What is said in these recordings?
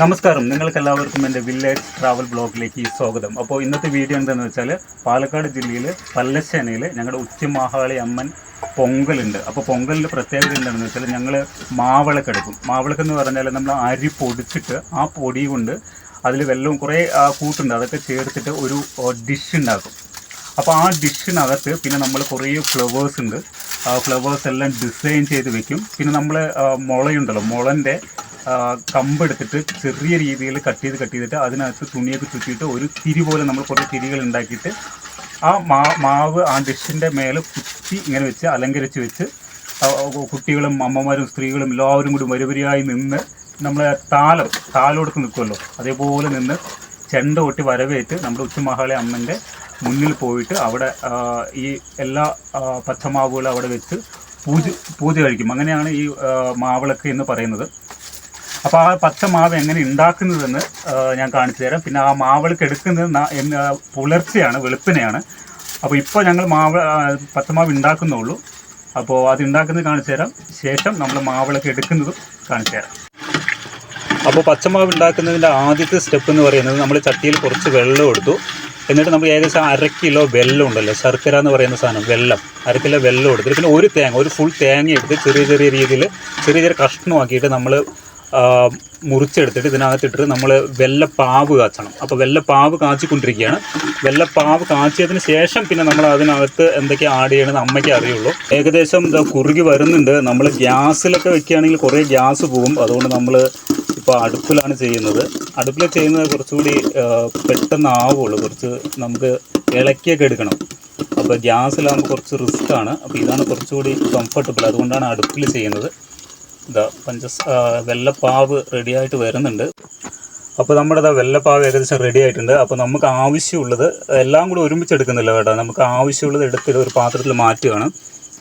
നമസ്കാരം. നിങ്ങൾക്ക് എല്ലാവർക്കും എന്റെ വില്ലേജ് ട്രാവൽ ബ്ലോഗിലേക്ക് സ്വാഗതം. അപ്പോൾ ഇന്നത്തെ വീഡിയോ എന്താണെന്ന് വെച്ചാൽ പാലക്കാട് ജില്ലയിൽ പല്ലശ്ശേനയിൽ ഞങ്ങളുടെ ഉച്ചമാഹാളി അമ്മൻ പൊങ്കലുണ്ട്. അപ്പോൾ പൊങ്കലിന്റെ പ്രത്യേകത എന്താണെന്ന് വെച്ചാൽ ഞങ്ങൾ മാവിളക്ക് എടുക്കും. മാവിളക്ക് എന്ന് പറഞ്ഞാൽ നമ്മൾ അരി പൊടിച്ചിട്ട് ആ പൊടി കൊണ്ട് അതിൽ വെള്ളവും കുറേ കൂട്ടുണ്ട്. അതൊക്കെ ചേർത്തിട്ട് ഒരു ഡിഷ് ഉണ്ടാക്കും. അപ്പോൾ ആ ഡിഷിനകത്ത് പിന്നെ നമ്മൾ കുറേ ഫ്ലവേഴ്സ് ഉണ്ട്. ആ ഫ്ലവേഴ്സ് എല്ലാം ഡിസൈൻ ചെയ്ത് വെക്കും. പിന്നെ നമ്മൾ മുളയുണ്ടല്ലോ. മുളന്റെ കമ്പെടുത്തിട്ട് ചെറിയ രീതിയിൽ കട്ട് ചെയ്ത് കട്ട് ചെയ്തിട്ട് അതിനകത്ത് തുണിയൊക്കെ ചുറ്റിയിട്ട് ഒരു തിരി പോലെ നമ്മൾ കുറേ തിരികൾ ഉണ്ടാക്കിയിട്ട് ആ മാ മാവ് ആ ഡിഷിന്റെ മേലെ കുത്തി ഇങ്ങനെ വെച്ച് അലങ്കരിച്ച് വെച്ച് കുട്ടികളും അമ്മമാരും സ്ത്രീകളും എല്ലാവരും കൂടി വരിവരിയായി നിന്ന് നമ്മൾ താലം താലോടത്ത് നിൽക്കുമല്ലോ. അതേപോലെ നിന്ന് ചെണ്ട കൊട്ടി വരവേറ്റ് നമ്മുടെ ഉച്ചമഹാളി അമ്മന്റെ മുന്നിൽ പോയിട്ട് അവിടെ ഈ എല്ലാ പച്ചമാവുകളും അവിടെ വെച്ച് പൂജ പൂജ കഴിക്കും. അങ്ങനെയാണ് ഈ മാവിളക്ക് എന്ന് പറയുന്നത്. അപ്പോൾ ആ പച്ച മാവ് എങ്ങനെ ഉണ്ടാക്കുന്നതെന്ന് ഞാൻ കാണിച്ചു തരാം. പിന്നെ ആ മാവിളക്ക് എടുക്കുന്നത് പുലർച്ചെയാണ് വെളുപ്പിനെയാണ്. അപ്പോൾ ഇപ്പോൾ ഞങ്ങൾ മാവ് പച്ച പച്ചമാവ് ഉണ്ടാക്കുന്നുള്ളൂ. അപ്പോൾ അത് ഉണ്ടാക്കുന്നത് കാണിച്ചു തരാം. ശേഷം നമ്മൾ മാവിളക്ക് എടുക്കുന്നതും കാണിച്ചു തരാം. അപ്പോൾ പച്ചമാവ് ഉണ്ടാക്കുന്നതിന്റെ ആദ്യത്തെ സ്റ്റെപ്പ് എന്ന് പറയുന്നത് നമ്മൾ ചട്ടിയിൽ കുറച്ച് വെള്ളം എടുത്തു. എന്നിട്ട് നമ്മൾ ഏകദേശം അര കിലോ വെള്ളം ഉണ്ടല്ലോ ശർക്കര എന്ന് പറയുന്ന സാധനം വെള്ളം. അര കിലോ വെള്ളം എടുത്തിട്ട് പിന്നെ ഒരു തേങ്ങ ഒരു ഫുൾ തേങ്ങ എടുത്ത് ചെറിയ ചെറിയ രീതിയിൽ ചെറിയ ചെറിയ കഷ്ണമാക്കിയിട്ട് നമ്മൾ മുറിച്ചെടുത്തിട്ട് ഇതിനകത്തിട്ട് നമ്മൾ വെള്ളപ്പാവ് കാച്ചണം. അപ്പോൾ വെള്ളപ്പാവ് കാച്ചിക്കൊണ്ടിരിക്കുകയാണ്. വെള്ളപ്പാവ് കാച്ചിയതിന് ശേഷം പിന്നെ നമ്മൾ അതിനകത്ത് എന്തൊക്കെ ആഡ് ചെയ്യണമെന്ന് അമ്മയ്ക്ക് അറിയുള്ളൂ. ഏകദേശം ഇതാ കുറുകി വരുന്നുണ്ട്. നമ്മൾ ഗ്യാസിലൊക്കെ വെക്കുകയാണെങ്കിൽ കുറേ ഗ്യാസ് പോകും. അതുകൊണ്ട് നമ്മൾ ഇപ്പോൾ അടുപ്പിലാണ് ചെയ്യുന്നത്. അടുപ്പിൽ ചെയ്യുന്നത് കുറച്ചുകൂടി പെട്ടെന്ന് ആവുള്ളൂ കുറച്ച് നമുക്ക് ഇളക്കിയൊക്കെ എടുക്കണം. അപ്പോൾ ഗ്യാസിലാകുമ്പോൾ കുറച്ച് റിസ്ക്കാണ്. അപ്പോൾ ഇതാണ് കുറച്ചുകൂടി കംഫർട്ടബിൾ അതുകൊണ്ടാണ് അടുപ്പിൽ ചെയ്യുന്നത്. ഇതാ പഞ്ചസ വെള്ളപ്പാവ് റെഡിയായിട്ട് വരുന്നുണ്ട്. അപ്പോൾ നമ്മുടെ ഇതാ വെള്ളപ്പാവ് ഏകദേശം റെഡി ആയിട്ടുണ്ട്. അപ്പോൾ നമുക്ക് ആവശ്യമുള്ളത് എല്ലാം കൂടി ഒരുമിച്ച് എടുക്കുന്നില്ല കേട്ടോ. നമുക്ക് ആവശ്യമുള്ളത് എടുത്തിട്ട് ഒരു പാത്രത്തിൽ മാറ്റുകയാണ്.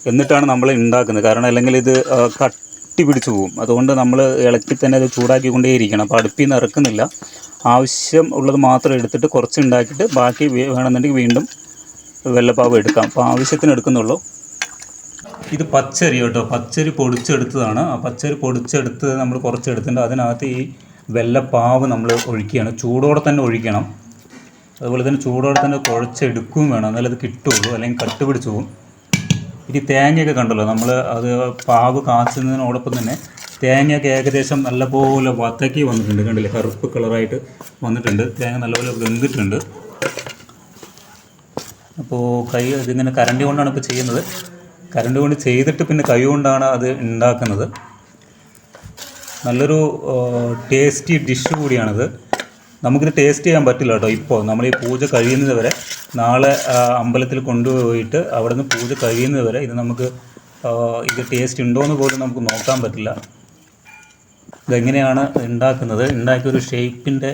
എന്നിട്ടാണ് നമ്മൾ ഉണ്ടാക്കുന്നത് കാരണം അല്ലെങ്കിൽ ഇത് കട്ടി പിടിച്ചു പോകും അതുകൊണ്ട് നമ്മൾ ഇളക്കി തന്നെ അത് ചൂടാക്കിക്കൊണ്ടേയിരിക്കണം അപ്പോൾ അടുപ്പിൽ നിന്ന് ഇറക്കുന്നില്ല. ആവശ്യം ഉള്ളത് മാത്രം എടുത്തിട്ട് കുറച്ച് ഉണ്ടാക്കിയിട്ട് ബാക്കി വേണമെന്നുണ്ടെങ്കിൽ വീണ്ടും വെള്ളപ്പാവ് എടുക്കാം. അപ്പോൾ ആവശ്യത്തിന് എടുക്കുന്നുള്ളൂ. ഇത് പച്ചരി കേട്ടോ. പച്ചരി പൊടിച്ചെടുത്തതാണ്. ആ പച്ചരി പൊടിച്ചെടുത്ത് നമ്മൾ കുറച്ചെടുത്തിട്ടുണ്ട്. അതിനകത്ത് ഈ വെല്ലപ്പാവ് നമ്മൾ ഒഴിക്കുകയാണ്. ചൂടോടെ തന്നെ ഒഴിക്കണം. അതുപോലെ തന്നെ ചൂടോടെ തന്നെ കുഴച്ചെടുക്കുകയും വേണം. എന്നാലത് കിട്ടുള്ളൂ അല്ലെങ്കിൽ കട്ട് പിടിച്ചു പോകും. ഇനി തേങ്ങയൊക്കെ കണ്ടല്ലോ. നമ്മൾ അത് പാവ് കാച്ചുന്നതിനോടൊപ്പം തന്നെ തേങ്ങയൊക്കെ ഏകദേശം നല്ലപോലെ വത്തക്കി വന്നിട്ടുണ്ട്. കണ്ടില്ലേ? കറുപ്പ് കളറായിട്ട് വന്നിട്ടുണ്ട്. തേങ്ങ നല്ലപോലെ വെന്തിട്ടുണ്ട്. അപ്പോൾ കൈ ഇതിങ്ങനെ കരണ്ടി കൊണ്ടാണ് ഇപ്പോൾ ചെയ്യുന്നത്. കരണ്ടി കൊണ്ട് ചെയ്തിട്ട് പിന്നെ കൈ കൊണ്ടാണ് അത് ഉണ്ടാക്കുന്നത്. നല്ലൊരു ടേസ്റ്റി ഡിഷ് കൂടിയാണിത്. നമുക്കിത് ടേസ്റ്റ് ചെയ്യാൻ പറ്റില്ല കേട്ടോ ഇപ്പോൾ നമ്മൾ ഈ പൂജ കഴിയുന്നത് വരെ നാളെ അമ്പലത്തിൽ കൊണ്ടുപോയിട്ട് അവിടെ നിന്ന് പൂജ കഴിയുന്നത് വരെ ഇത് നമുക്ക് ഇത് ടേസ്റ്റ് ഉണ്ടോ എന്ന് പോലും നമുക്ക് നോക്കാൻ പറ്റില്ല. ഇതെങ്ങനെയാണ് ഉണ്ടാക്കുന്നത്? ഉണ്ടാക്കിയ ഒരു ഷേപ്പിന്റെ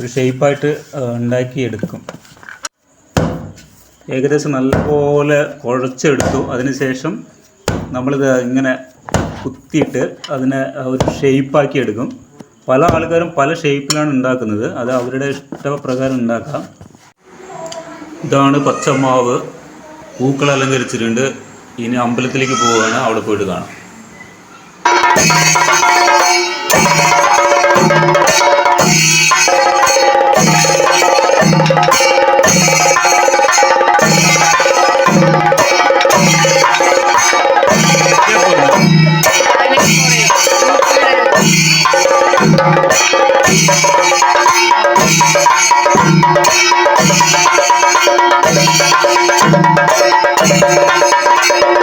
ഒരു ഷേപ്പായിട്ട് ഉണ്ടാക്കി എടുക്കും ഏകദേശം നല്ലപോലെ കുഴച്ചെടുത്തു. അതിനുശേഷം നമ്മളിത് ഇങ്ങനെ കുത്തിയിട്ട് അതിനെ ഒരു ഷേപ്പാക്കി എടുക്കും. പല ആൾക്കാരും പല ഷേപ്പിലാണ് ഉണ്ടാക്കുന്നത്. അത് അവരുടെ ഇഷ്ടപ്രകാരം ഉണ്ടാക്കാം. ഇതാണ് പച്ചമാവ്. പൂക്കൾ അലങ്കരിച്ചിട്ടുണ്ട്. ഇനി അമ്പലത്തിലേക്ക് പോവുകയാണ്. അവിടെ പോയിട്ട് കാണാം.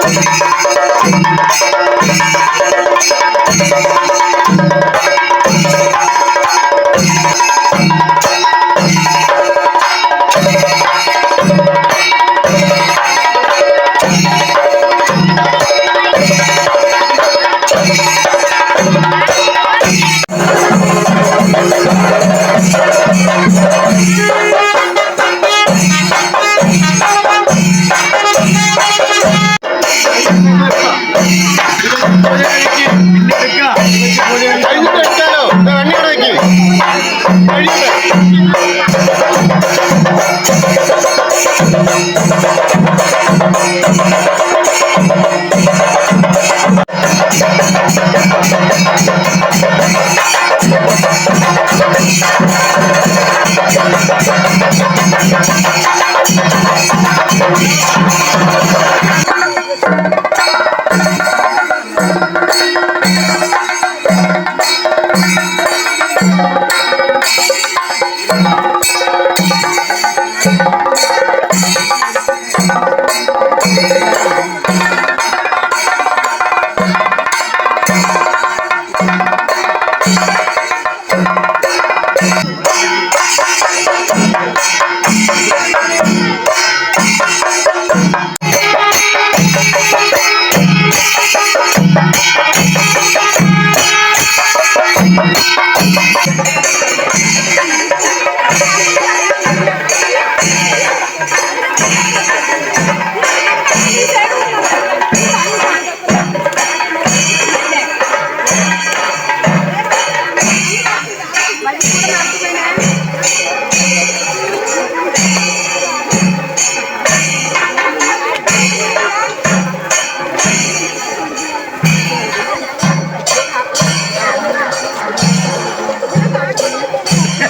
Gracias. Música